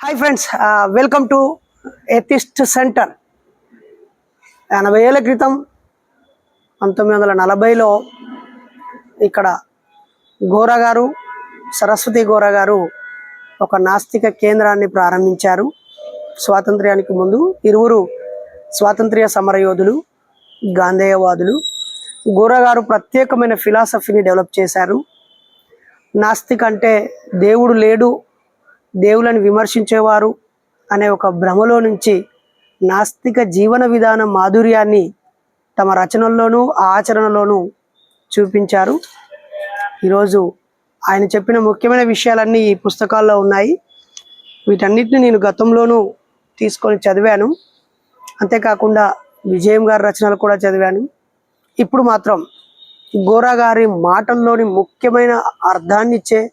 Hi friends welcome to atheist centre ఎనభై ఏళ్ళ క్రితం పంతొమ్మిది వందల నలభైలో ఇక్కడ గోరా గారు సరస్వతి గోరా గారు ఒక నాస్తిక కేంద్రాన్ని ప్రారంభించారు. స్వాతంత్ర్యానికి ముందు ఇరువురు స్వాతంత్ర్య సమరయోధులు గాంధేయవాదులు గోరా గారు ప్రత్యేకమైన ఫిలాసఫీని డెవలప్ చేశారు. నాస్తిక అంటే దేవుడు లేడు దేవులను విమర్శించేవారు అనే ఒక భ్రమలో నుంచి నాస్తిక జీవన విధానం మాధుర్యాన్ని తమ రచనల్లోనూ ఆచరణలోనూ చూపించారు. ఈరోజు ఆయన చెప్పిన ముఖ్యమైన విషయాలన్నీ ఈ పుస్తకాల్లో ఉన్నాయి. వీటన్నిటిని నేను గతంలోనూ తీసుకొని చదివాను. అంతేకాకుండా విజయం గారి రచనలు కూడా చదివాను. ఇప్పుడు మాత్రం గోరా గారి మాటల్లోని ముఖ్యమైన అర్థాన్నిచ్చే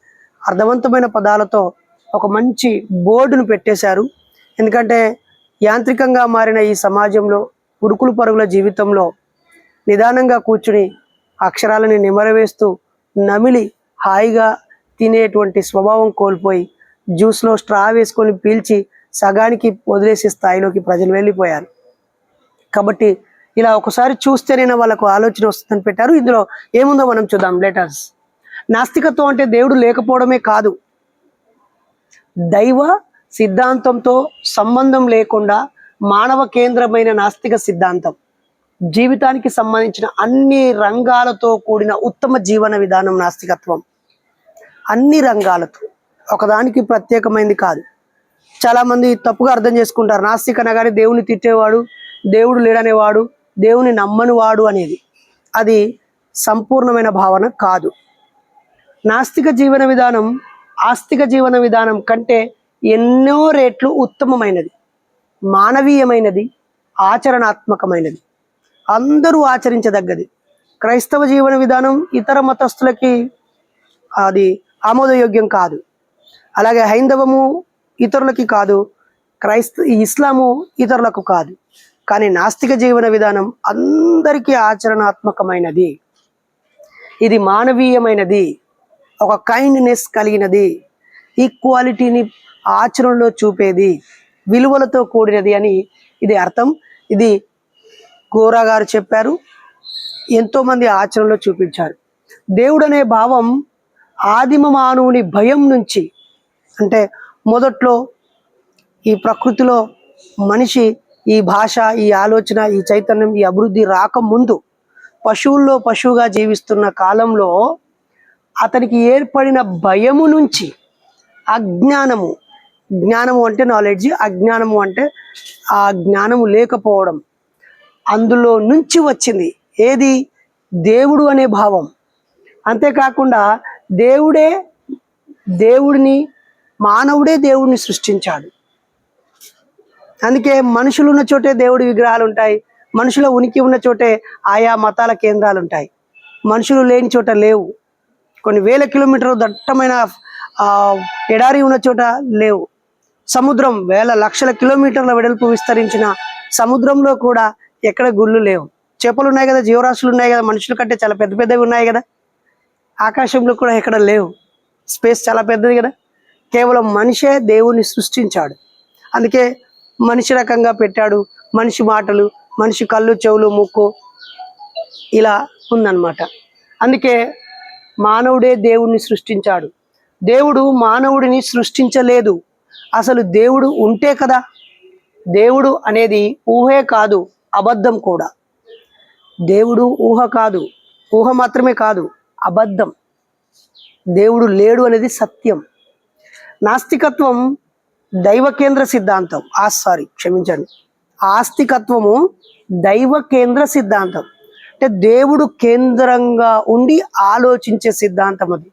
అర్థవంతమైన పదాలతో ఒక మంచి బోర్డును పెట్టేశారు. ఎందుకంటే యాంత్రికంగా మారిన ఈ సమాజంలో ఉరుకులు పరుగుల జీవితంలో నిదానంగా కూర్చుని అక్షరాలని నిమరవేస్తూ నమిలి హాయిగా తినేటువంటి స్వభావం కోల్పోయి జ్యూస్లో స్ట్రా వేసుకొని పీల్చి సగానికి వదిలేసే స్థాయిలోకి ప్రజలు వెళ్ళిపోయారు. కాబట్టి ఇలా ఒకసారి చూస్తేనే వాళ్ళకు ఆలోచన వస్తుందని పెట్టారు. ఇందులో ఏముందో మనం చూద్దాం లెటర్స్. నాస్తికత్వం అంటే దేవుడు లేకపోవడమే కాదు. దైవ సిద్ధాంతంతో సంబంధం లేకుండా మానవ కేంద్రమైన నాస్తిక సిద్ధాంతం. జీవితానికి సంబంధించిన అన్ని రంగాలతో కూడిన ఉత్తమ జీవన విధానం నాస్తికత్వం. అన్ని రంగాలతో. ఒకదానికి ప్రత్యేకమైనది కాదు. చాలామంది తప్పుగా అర్థం చేసుకుంటారు. నాస్తిక అనగానే దేవుని తిట్టేవాడు దేవుడు లేడనేవాడు దేవుని నమ్మని వాడు అనేది. అది సంపూర్ణమైన భావన కాదు. నాస్తిక జీవన విధానం ఆస్తిక జీవన విధానం కంటే ఎన్నో రేట్లు ఉత్తమమైనది మానవీయమైనది ఆచరణాత్మకమైనది. అందరూ ఆచరించదగ్గది. క్రైస్తవ జీవన విధానం ఇతర మతస్థులకి అది ఆమోదయోగ్యం కాదు. అలాగే హైందవము ఇతరులకి కాదు క్రైస్త ఇస్లాము ఇతరులకు కాదు. కానీ నాస్తిక జీవన విధానం అందరికీ ఆచరణాత్మకమైనది. ఇది మానవీయమైనది. ఒక కైండ్నెస్ కలిగినది. ఈక్వాలిటీని ఆచరణలో చూపేది విలువలతో కూడినది అని ఇది అర్థం. ఇది గోరా గారు చెప్పారు. ఎంతోమంది ఆచరణలో చూపించారు. దేవుడు అనే భావం ఆదిమ మానవుని భయం నుంచి అంటే మొదట్లో ఈ ప్రకృతిలో మనిషి ఈ భాష ఈ ఆలోచన ఈ చైతన్యం ఈ అభివృద్ధి రాకముందు పశువుల్లో పశువుగా జీవిస్తున్న కాలంలో అతనికి ఏర్పడిన భయము నుంచి అజ్ఞానము. జ్ఞానము అంటే నాలెడ్జ్ అజ్ఞానము అంటే ఆ జ్ఞానము లేకపోవడం. అందులో నుంచి వచ్చింది. ఏది? దేవుడు అనే భావం. అంతేకాకుండా దేవుడే దేవుడిని మానవుడే దేవుడిని సృష్టించాడు. అందుకే మనుషులు ఉన్న చోటే దేవుడి విగ్రహాలు ఉంటాయి. మనుషుల ఉనికి ఉన్న చోటే ఆయా మతాల కేంద్రాలు ఉంటాయి. మనుషులు లేని చోట లేవు. కొన్ని వేల కిలోమీటర్లు దట్టమైన ఎడారి ఉన్న చోట లేవు. సముద్రం వేల లక్షల కిలోమీటర్ల వెడల్పు విస్తరించిన సముద్రంలో కూడా ఎక్కడ గుళ్ళు లేవు. చేపలు ఉన్నాయి కదా జీవరాశులు ఉన్నాయి కదా మనుషుల కంటే చాలా పెద్ద పెద్దవి ఉన్నాయి కదా. ఆకాశంలో కూడా ఎక్కడ లేవు. స్పేస్ చాలా పెద్దది కదా. కేవలం మనిషే దేవుణ్ణి సృష్టించాడు. అందుకే మనిషి రకంగా పెట్టాడు. మనిషి మాటలు మనిషి కళ్ళు చెవులు ముక్కు ఇలా ఉందన్నమాట. అందుకే మానవుడే దేవుణ్ణి సృష్టించాడు. దేవుడు మానవుడిని సృష్టించలేదు. అసలు దేవుడు ఉంటే కదా? దేవుడు అనేది ఊహే కాదు అబద్ధం కూడా. దేవుడు ఊహ కాదు ఊహ మాత్రమే కాదు అబద్ధం. దేవుడు లేడు అనేది సత్యం. నాస్తికత్వం దైవ కేంద్ర సిద్ధాంతం. ఆ సారీ క్షమించండి. ఆస్తికత్వము దైవ కేంద్ర సిద్ధాంతం. అంటే దేవుడు కేంద్రంగా ఉండి ఆలోచించే సిద్ధాంతం అది.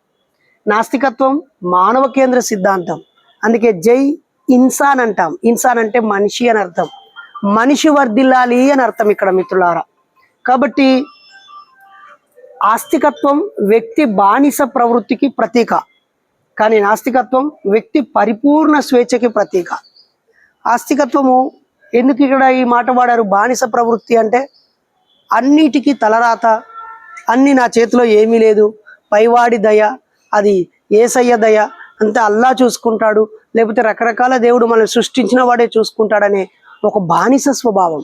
నాస్తికత్వం మానవ కేంద్ర సిద్ధాంతం. అందుకే జై ఇన్సాన్ అంటాం. ఇన్సాన్ అంటే మనిషి అని అర్థం. మనిషి వర్ధిల్లాలి అని అర్థం ఇక్కడ మిత్రులారా. కాబట్టి ఆస్తికత్వం వ్యక్తి బానిస ప్రవృత్తికి ప్రతీక. కానీ నాస్తికత్వం వ్యక్తి పరిపూర్ణ స్వేచ్ఛకి ప్రతీక. ఆస్తికత్వము ఎందుకు ఇక్కడ ఈ మాట వాడారు? బానిస ప్రవృత్తి అంటే అన్నిటికీ తలరాత. అన్ని నా చేతిలో ఏమీ లేదు. పైవాడి దయ అది ఏసయ్య దయ అంతే అల్లా చూసుకుంటాడు. లేకపోతే రకరకాల దేవుడు మనల్ని సృష్టించిన వాడే చూసుకుంటాడనే ఒక బానిస స్వభావం.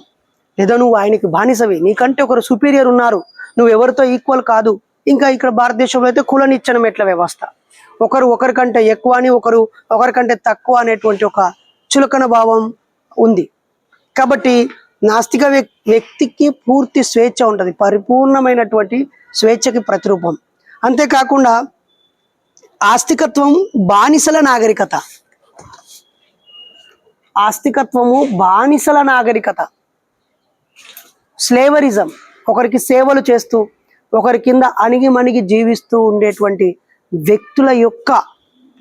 లేదా నువ్వు ఆయనకి బానిసవి. నీకంటే ఒకరు సుపీరియర్ ఉన్నారు. నువ్వు ఎవరితో ఈక్వల్ కాదు. ఇంకా ఇక్కడ భారతదేశంలో అయితే కుల నిచ్చెన మెట్ల వ్యవస్థ. ఒకరు ఒకరికంటే ఎక్కువ అని ఒకరు ఒకరికంటే తక్కువ అనేటువంటి ఒక చులకన భావం ఉంది. కాబట్టి నాస్తిక వ్యక్తికి పూర్తి స్వేచ్ఛ ఉంటుంది. పరిపూర్ణమైనటువంటి స్వేచ్ఛకి ప్రతిరూపం. అంతేకాకుండా ఆస్తికత్వం బానిసల నాగరికత. ఆస్తికత్వము బానిసల నాగరికత. స్లేవరిజం. ఒకరికి సేవలు చేస్తూ ఒకరి కింద అణిగి మణిగి జీవిస్తూ ఉండేటువంటి వ్యక్తుల యొక్క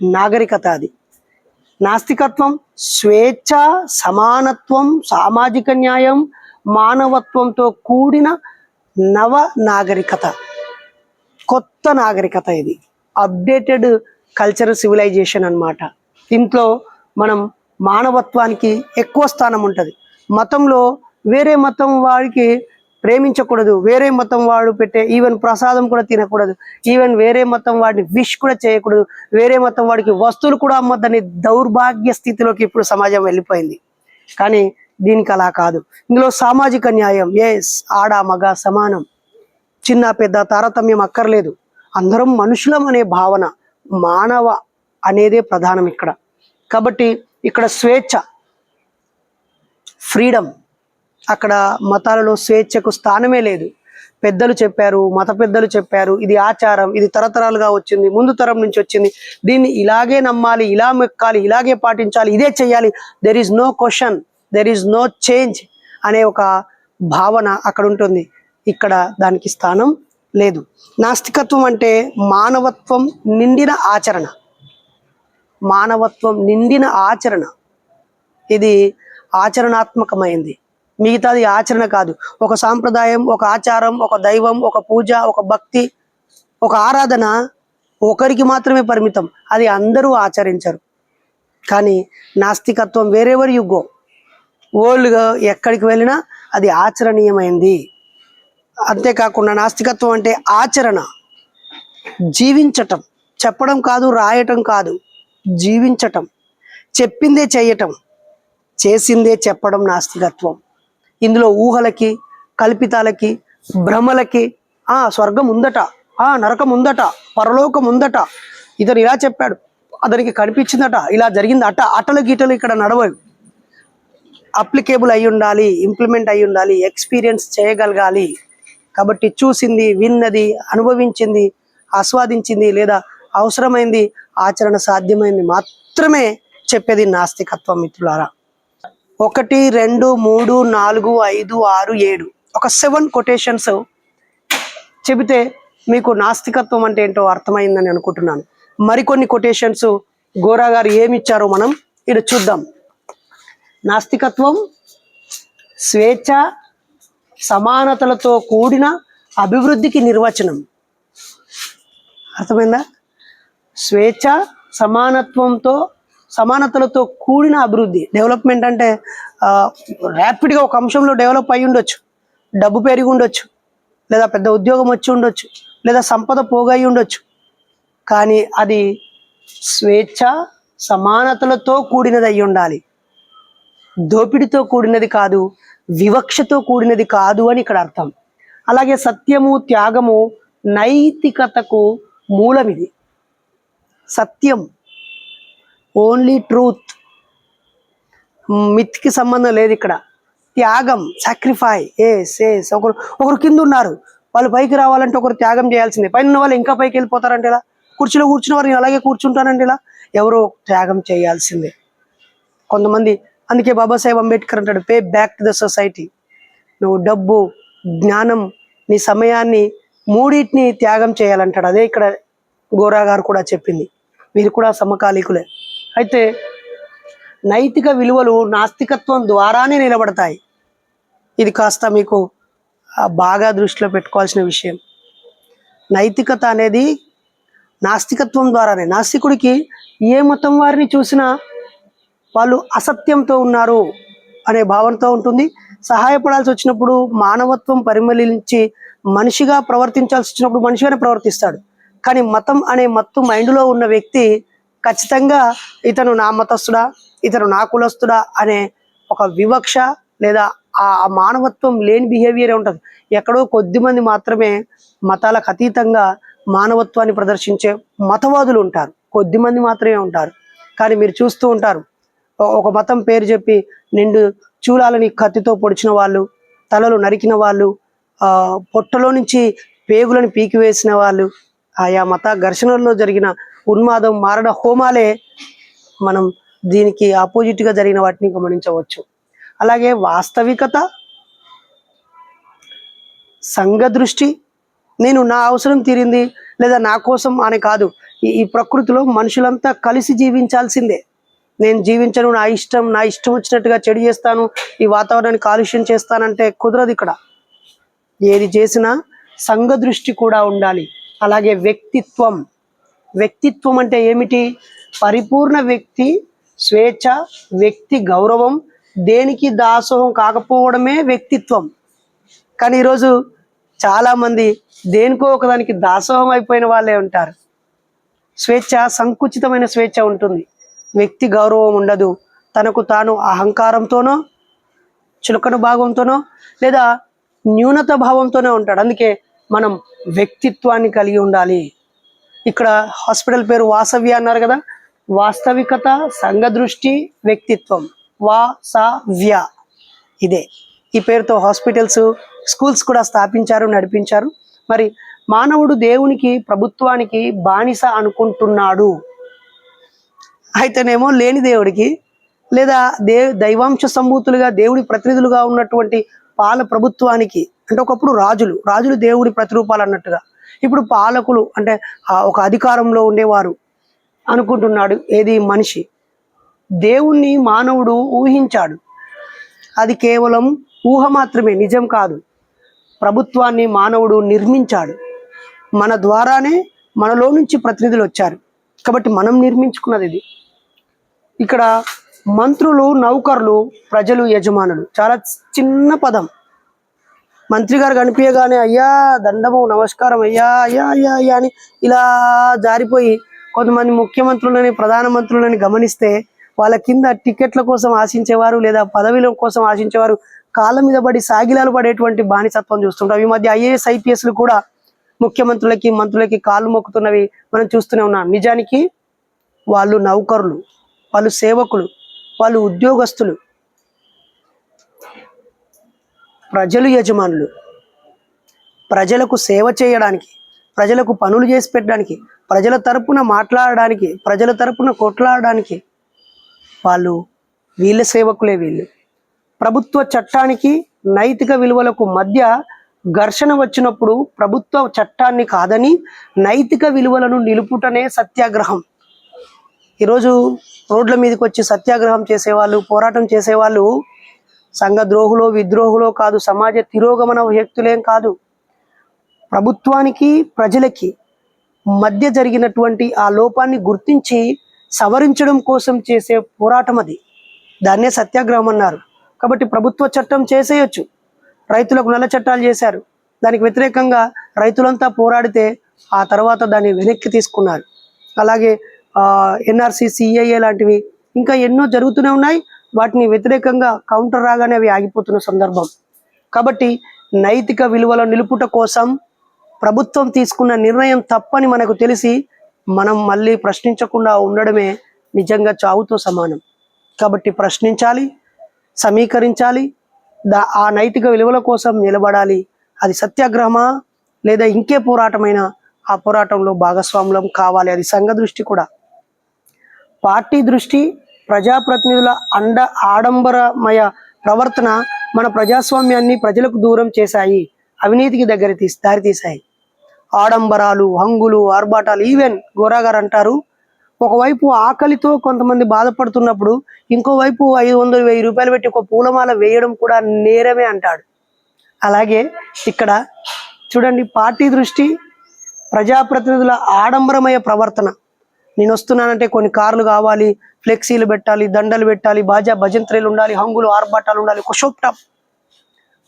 నాగరికత అది. నాస్తికత్వం స్వేచ్ఛ సమానత్వం సామాజిక న్యాయం మానవత్వంతో కూడిన నవ నాగరికత. కొత్త నాగరికత ఇది. అప్డేటెడ్ కల్చర్ సివిలైజేషన్ అన్నమాట. దీంట్లో మనం మానవత్వానికి ఎక్కువ స్థానం ఉంటుంది. మతంలో వేరే మతం వాడికి ప్రేమించకూడదు. వేరే మతం వాడు పెట్టే ఈవెన్ ప్రసాదం కూడా తినకూడదు. ఈవెన్ వేరే మతం వాడిని విష్ కూడా చేయకూడదు. వేరే మతం వాడికి వస్తువులు కూడా అమ్మద్దని దౌర్భాగ్య స్థితిలోకి ఇప్పుడు సమాజం వెళ్ళిపోయింది. కానీ దీనికి అలా కాదు. ఇందులో సామాజిక న్యాయం. ఎస్ ఆడ మగ సమానం. చిన్న పెద్ద తారతమ్యం అక్కర్లేదు. అందరం మనుషులం అనే భావన మానవ అనేదే ప్రధానం ఇక్కడ. కాబట్టి ఇక్కడ స్వేచ్ఛ ఫ్రీడమ్ అక్కడ మతాలలో స్వేచ్ఛకు స్థానమే లేదు. పెద్దలు చెప్పారు మత పెద్దలు చెప్పారు ఇది ఆచారం ఇది తరతరాలుగా వచ్చింది ముందు తరం నుంచి వచ్చింది. దీన్ని ఇలాగే నమ్మాలి ఇలా మెక్కాలి ఇలాగే పాటించాలి ఇదే చేయాలి there is no question there is no change అనే ఒక భావన అక్కడ ఉంటుంది. ఇక్కడ దానికి స్థానం లేదు. నాస్తికత్వం అంటే మానవత్వం నిండిన ఆచరణ. మానవత్వం నిండిన ఆచరణ. ఇది ఆచరణాత్మకమైంది. మిగతాది ఆచరణ కాదు. ఒక సాంప్రదాయం ఒక ఆచారం ఒక దైవం ఒక పూజ ఒక భక్తి ఒక ఆరాధన ఒకరికి మాత్రమే పరిమితం. అది అందరూ ఆచరించరు. కానీ నాస్తికత్వం వేరెవర్ యు గో వరల్డ్గా ఎక్కడికి వెళ్ళినా అది ఆచరణీయమైంది. అంతేకాకుండా నాస్తికత్వం అంటే ఆచరణ. జీవించటం. చెప్పడం కాదు రాయటం కాదు. జీవించటం. చెప్పిందే చేయటం. చేసిందే చెప్పడం నాస్తికత్వం. ఇందులో ఊహలకి కల్పితాలకి భ్రమలకి ఆ స్వర్గం ఉందట ఆ నరకం ఉందట పరలోకం ఉందట ఇతను ఇలా చెప్పాడు. అతనికి కనిపించిందట ఇలా జరిగింది అట అటలు గీటలు ఇక్కడ నడవవు. అప్లికేబుల్ అయి ఉండాలి ఇంప్లిమెంట్ అయి ఉండాలి ఎక్స్పీరియన్స్ చేయగలగాలి. కాబట్టి చూసింది విన్నది అనుభవించింది ఆస్వాదించింది లేదా అవసరమైంది ఆచరణ సాధ్యమైంది మాత్రమే చెప్పేది నాస్తికత్వం మిత్రులారా. ఒకటి రెండు మూడు నాలుగు ఐదు ఆరు ఏడు. ఒక సెవెన్ కొటేషన్స్ చెబితే మీకు నాస్తికత్వం అంటే ఏంటో అర్థమైందని అనుకుంటున్నాను. మరికొన్ని కొటేషన్స్ గోరా గారు ఏమి ఇచ్చారో మనం ఇక్కడ చూద్దాం. నాస్తికత్వం స్వేచ్ఛ సమానతలతో కూడిన అభివృద్ధికి నిర్వచనం. అర్థమైందా? స్వేచ్ఛ సమానత్వంతో సమానతలతో కూడిన అభివృద్ధి. డెవలప్మెంట్ అంటే ర్యాపిడ్గా ఒక అంశంలో డెవలప్ అయి ఉండొచ్చు. డబ్బు పెరిగి ఉండొచ్చు. లేదా పెద్ద ఉద్యోగం వచ్చి ఉండొచ్చు. లేదా సంపద పోగై ఉండొచ్చు. కానీ అది స్వేచ్ఛ సమానతలతో కూడినది అయి ఉండాలి. దోపిడితో కూడినది కాదు వివక్షతో కూడినది కాదు అని ఇక్కడ అర్థం. అలాగే సత్యము త్యాగము నైతికతకు మూలమిది. సత్యం ఓన్లీ ట్రూత్. మిత్కి సంబంధం లేదు ఇక్కడ. త్యాగం సాక్రిఫై ఏస్ ఏస్ ఒకరు ఒకరు కింద ఉన్నారు. వాళ్ళు పైకి రావాలంటే ఒకరు త్యాగం చేయాల్సిందే. పైన ఉన్న వాళ్ళు ఇంకా పైకి వెళ్ళిపోతారంటే ఇలా కుర్చీలో కూర్చున్న వారు నేను అలాగే కూర్చుంటానంటే ఇలా ఎవరో త్యాగం చేయాల్సిందే. కొంతమంది అందుకే బాబాసాహెబ్ అంబేద్కర్ అంటాడు pay back to the society నువ్వు డబ్బు జ్ఞానం నీ సమయాన్ని మూడింటిని త్యాగం చేయాలంటాడు. అదే ఇక్కడ గోరా గారు కూడా చెప్పింది. వీరు కూడా సమకాలీకులే. అయితే నైతిక విలువలు నాస్తికత్వం ద్వారానే నిలబడతాయి. ఇది కాస్త మీకు బాగా దృష్టిలో పెట్టుకోవాల్సిన విషయం. నైతికత అనేది నాస్తికత్వం ద్వారానే. నాస్తికుడికి ఏ మతం వారిని చూసినా వాళ్ళు అసత్యంతో ఉన్నారు అనే భావనతో ఉంటుంది. సహాయపడాల్సి వచ్చినప్పుడు మానవత్వం పరిమళించి మనిషిగా ప్రవర్తించాల్సి వచ్చినప్పుడు మనిషిగానే ప్రవర్తిస్తాడు. కానీ మతం అనే మత్తు మైండ్లో ఉన్న వ్యక్తి ఖచ్చితంగా ఇతను నా మతస్థుడా ఇతను నా కులస్తుడా అనే ఒక వివక్ష లేదా ఆ మానవత్వం లేని బిహేవియర్ ఉంటుంది. ఎక్కడో కొద్ది మంది మాత్రమే మతాలకు అతీతంగా మానవత్వాన్ని ప్రదర్శించే మతవాదులు ఉంటారు. కొద్ది మంది మాత్రమే ఉంటారు. కానీ మీరు చూస్తూ ఉంటారు. ఒక మతం పేరు చెప్పి నిండు చూలాలని కత్తితో పొడిచిన వాళ్ళు తలలు నరికిన వాళ్ళు పొట్టలో నుంచి పేగులను పీకివేసిన వాళ్ళు ఆయా మత ఘర్షణల్లో జరిగిన ఉన్మాదం మారణ హోమాలే మనం దీనికి ఆపోజిట్గా జరిగిన వాటిని గమనించవచ్చు. అలాగే వాస్తవికత సంఘ దృష్టి నేను నా అవసరం తీరింది లేదా నా కోసం అని కాదు ఈ ఈ ప్రకృతిలో మనుషులంతా కలిసి జీవించాల్సిందే. నేను జీవించను నా ఇష్టం నా ఇష్టం వచ్చినట్టుగా చెడు చేస్తాను ఈ వాతావరణాన్ని కాలుష్యం చేస్తానంటే కుదరదు ఇక్కడ. ఏది చేసినా సంఘ దృష్టి కూడా ఉండాలి. అలాగే వ్యక్తిత్వం వ్యక్తిత్వం అంటే ఏమిటి? పరిపూర్ణ వ్యక్తి స్వేచ్ఛ వ్యక్తి గౌరవం. దేనికి దాసోహం కాకపోవడమే వ్యక్తిత్వం. కానీ ఈరోజు చాలామంది దేనికో ఒకదానికి దాసోహం అయిపోయిన వాళ్ళే ఉంటారు. స్వేచ్ఛ సంకుచితమైన స్వేచ్ఛ ఉంటుంది. వ్యక్తి గౌరవం ఉండదు. తనకు తాను అహంకారంతోనో చులకన భావంతోనో లేదా న్యూనత భావంతోనే ఉంటాడు. అందుకే మనం వ్యక్తిత్వాన్ని కలిగి ఉండాలి. ఇక్కడ హాస్పిటల్ పేరు వాసవ్య అన్నారు కదా. వాస్తవికత సంఘ దృష్టి వ్యక్తిత్వం. వాసవ్య. ఇదే. ఈ పేరుతో హాస్పిటల్స్ స్కూల్స్ కూడా స్థాపించారు నడిపించారు. మరి మానవుడు దేవునికి ప్రభుత్వానికి బానిస అనుకుంటున్నాడు. అయితేనేమో లేని దేవుడికి లేదా దే దైవాంశ సంభూతులుగా దేవుడి ప్రతినిధులుగా ఉన్నటువంటి పాల ప్రభుత్వానికి అంటే ఒకప్పుడు రాజులు రాజులు దేవుడి ప్రతిరూపాలు అన్నట్టుగా. ఇప్పుడు పాలకులు అంటే ఆ ఒక అధికారంలో ఉండేవారు అనుకుంటున్నాడు ఏది మనిషి. దేవుణ్ణి మానవుడు ఊహించాడు. అది కేవలం ఊహ మాత్రమే నిజం కాదు. ప్రభుత్వాన్ని మానవుడు నిర్మించాడు. మన ద్వారానే మనలో నుంచి ప్రతినిధులు వచ్చారు. కాబట్టి మనం నిర్మించుకున్నది ఇది. ఇక్కడ మంత్రులు నౌకర్లు ప్రజలు యజమానులు. చాలా చిన్న పదం. మంత్రి గారు కనిపించగానే అయ్యా దండము నమస్కారం అయ్యా అయ్యా అయ్యా అయ్యా అని ఇలా జారిపోయి కొంతమంది ముఖ్యమంత్రులని ప్రధానమంత్రులని గమనిస్తే వాళ్ళ కింద టికెట్ల కోసం ఆశించేవారు లేదా పదవిల కోసం ఆశించేవారు కాళ్ళ మీద పడి సాగిలాలు పడేటువంటి బానిసత్వం చూస్తుంటాం ఈ మధ్య ఐఏఎస్ ఐపీఎస్లు కూడా ముఖ్యమంత్రులకి మంత్రులకి కాళ్ళు మొక్కుతున్నవి మనం చూస్తూనే ఉన్నాం. నిజానికి వాళ్ళు నౌకరులు వాళ్ళు సేవకులు వాళ్ళు ఉద్యోగస్తులు ప్రజలు యజమానులు. ప్రజలకు సేవ చేయడానికి ప్రజలకు పనులు చేసి పెట్టడానికి ప్రజల తరపున మాట్లాడడానికి ప్రజల తరపున కొట్లాడడానికి వాళ్ళు వీళ్ళ సేవకులే వీళ్ళు. ప్రభుత్వ చట్టానికి నైతిక విలువలకు మధ్య ఘర్షణ వచ్చినప్పుడు ప్రభుత్వ చట్టాన్ని కాదని నైతిక విలువలను నిలుపుటనే సత్యాగ్రహం. ఈరోజు రోడ్ల మీదకి వచ్చి సత్యాగ్రహం చేసేవాళ్ళు పోరాటం చేసేవాళ్ళు సంఘ ద్రోహులో విద్రోహులో కాదు సమాజ తిరోగమన వ్యక్తులేం కాదు. ప్రభుత్వానికి ప్రజలకి మధ్య జరిగినటువంటి ఆ లోపాన్ని గుర్తించి సవరించడం కోసం చేసే పోరాటం అది. దాన్నే సత్యాగ్రహం అన్నారు. కాబట్టి ప్రభుత్వ చట్టం చేసేయొచ్చు. రైతులకు నల్ల చట్టాలు చేశారు. దానికి వ్యతిరేకంగా రైతులంతా పోరాడితే ఆ తర్వాత దాన్ని వెనక్కి తీసుకున్నారు. అలాగే ఎన్ఆర్సి సిఐఏ లాంటివి ఇంకా ఎన్నో జరుగుతూనే ఉన్నాయి. వాటిని వ్యతిరేకంగా కౌంటర్ రాగానే అవి ఆగిపోతున్న సందర్భం. కాబట్టి నైతిక విలువల నిలుపుట కోసం ప్రభుత్వం తీసుకున్న నిర్ణయం తప్పని మనకు తెలిసి మనం మళ్ళీ ప్రశ్నించకుండా ఉండడమే నిజంగా చావుతో సమానం. కాబట్టి ప్రశ్నించాలి సమీకరించాలి దా ఆ నైతిక విలువల కోసం నిలబడాలి. అది సత్యాగ్రహమా లేదా ఇంకే పోరాటమైనా ఆ పోరాటంలో భాగస్వాములం కావాలి. అది సంఘ దృష్టి కూడా. పార్టీ దృష్టి ప్రజాప్రతినిధుల అండ ఆడంబరమయ ప్రవర్తన మన ప్రజాస్వామ్యాన్ని ప్రజలకు దూరం చేశాయి అవినీతికి దగ్గర తీసి దారితీశాయి ఆడంబరాలు హంగులు ఆర్భాటాలు ఈవెన్ గోరాగారు అంటారు. ఒకవైపు ఆకలితో కొంతమంది బాధపడుతున్నప్పుడు ఇంకోవైపు ఐదు వందలు వెయ్యి రూపాయలు పెట్టి ఒక పూలమాల వేయడం కూడా నేరమే అంటాడు. అలాగే ఇక్కడ చూడండి పార్టీ దృష్టి ప్రజాప్రతినిధుల ఆడంబరమయ ప్రవర్తన. నేను వస్తున్నానంటే కొన్ని కార్లు కావాలి ఫ్లెక్సీలు పెట్టాలి దండలు పెట్టాలి బాజా భజంత్రీలు ఉండాలి హంగులు ఆర్భాటాలు ఉండాలి ఒక షోప్ టాప్.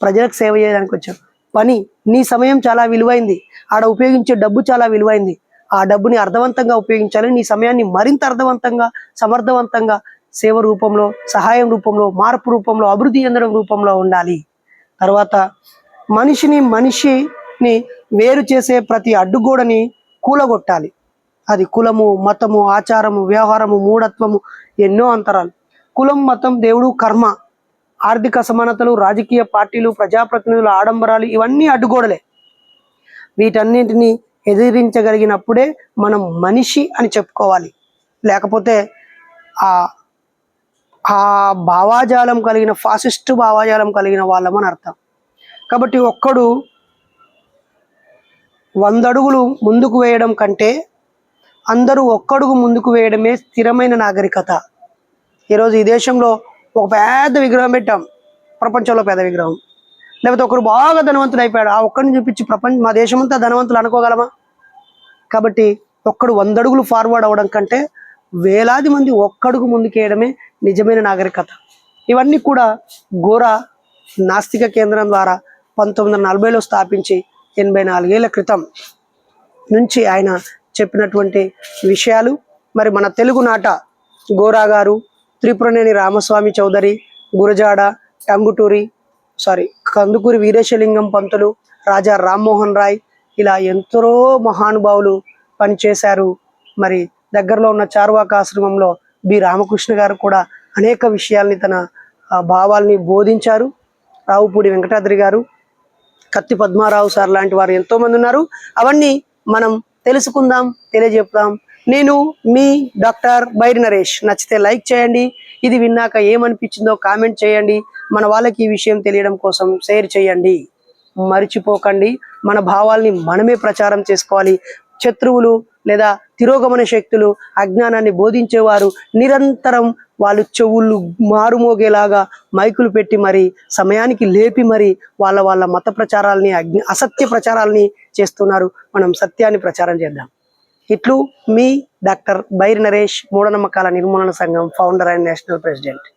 ప్రజలకు సేవ చేయడానికి వచ్చాం పని నీ సమయం చాలా విలువైంది. ఆడ ఉపయోగించే డబ్బు చాలా విలువైంది. ఆ డబ్బుని అర్థవంతంగా ఉపయోగించాలి. నీ సమయాన్ని మరింత అర్థవంతంగా సమర్థవంతంగా సేవ రూపంలో సహాయం రూపంలో మార్పు రూపంలో అభివృద్ధి చెందడం రూపంలో ఉండాలి. తర్వాత మనిషిని మనిషిని వేరు చేసే ప్రతి అడ్డుగోడని కూలగొట్టాలి. అది కులము మతము ఆచారము వ్యవహారము మూఢత్వము ఎన్నో అంతరాలు. కులం మతం దేవుడు కర్మ ఆర్థిక సమానతలు రాజకీయ పార్టీలు ప్రజాప్రతినిధుల ఆడంబరాలు ఇవన్నీ అడ్డుగోడలే. వీటన్నింటినీ ఎదిరించగలిగినప్పుడే మనం మనిషి అని చెప్పుకోవాలి. లేకపోతే ఆ ఆ భావాజాలం కలిగిన ఫాసిస్ట్ భావాజాలం కలిగిన వాళ్ళమని అర్థం. కాబట్టి ఒక్కడు వంద అడుగులు ముందుకు వేయడం కంటే అందరూ ఒక్కడుగు ముందుకు వేయడమే స్థిరమైన నాగరికత. ఈరోజు ఈ దేశంలో ఒక పెద్ద విగ్రహం పెట్టాం. ప్రపంచంలో పెద్ద విగ్రహం. లేకపోతే ఒకరు బాగా ధనవంతుడు అయిపోయాడు. ఆ ఒక్కడిని చూపించి ప్రపంచం మా దేశమంతా ధనవంతులు అనుకోగలమా? కాబట్టి ఒక్కడు వంద అడుగులు ఫార్వర్డ్ అవ్వడం కంటే వేలాది మంది ఒక్కడుగు ముందుకేయడమే నిజమైన నాగరికత. ఇవన్నీ కూడా గోరా నాస్తిక కేంద్రం ద్వారా పంతొమ్మిది వందల నలభైలో స్థాపించి ఎనభై నాలుగేళ్ళ క్రితం నుంచి ఆయన చెప్పినటువంటి విషయాలు. మరి మన తెలుగు నాట గోరా గారు త్రిపురనేని రామస్వామి చౌదరి గురజాడ టంగుటూరి సారీ కందుకూరి వీరేశలింగం పంతులు రాజా రామ్మోహన్ రాయ్ ఇలా ఎంతో మహానుభావులు పనిచేశారు. మరి దగ్గరలో ఉన్న చార్వాక ఆశ్రమంలో బి. రామకృష్ణ గారు కూడా అనేక విషయాల్ని తన ఆ, భావాల్ని బోధించారు. రావుపూడి వెంకటాద్రి గారు కత్తి పద్మారావు సార్ లాంటి వారు ఎంతోమంది ఉన్నారు. అవన్నీ మనం తెలుసుకుందాం తెలియజెప్దాం నేను మీ డాక్టర్ బైరి నరేష్. నచ్చితే లైక్ చేయండి. ఇది విన్నాక ఏమనిపించిందో కామెంట్ చేయండి. మన వాళ్ళకి ఈ విషయం తెలియడం కోసం షేర్ చేయండి. మరిచిపోకండి. మన భావాల్ని మనమే ప్రచారం చేసుకోవాలి. శత్రువులు లేదా తిరోగమన శక్తులు అజ్ఞానాన్ని బోధించేవారు నిరంతరం వాళ్ళు చెవుళ్ళు మారుమోగేలాగా మైకులు పెట్టి మరి సమయానికి లేపి మరి వాళ్ళ వాళ్ళ మత ప్రచారాలని అజ్ఞ అసత్య ప్రచారాలని చేస్తున్నారు. మనం సత్యాన్ని ప్రచారం చేద్దాం. ఇట్లు మీ డాక్టర్ బైర్ నరేష్ మూఢనమ్మకాల నిర్మూలన సంఘం ఫౌండర్ అండ్ నేషనల్ ప్రెసిడెంట్.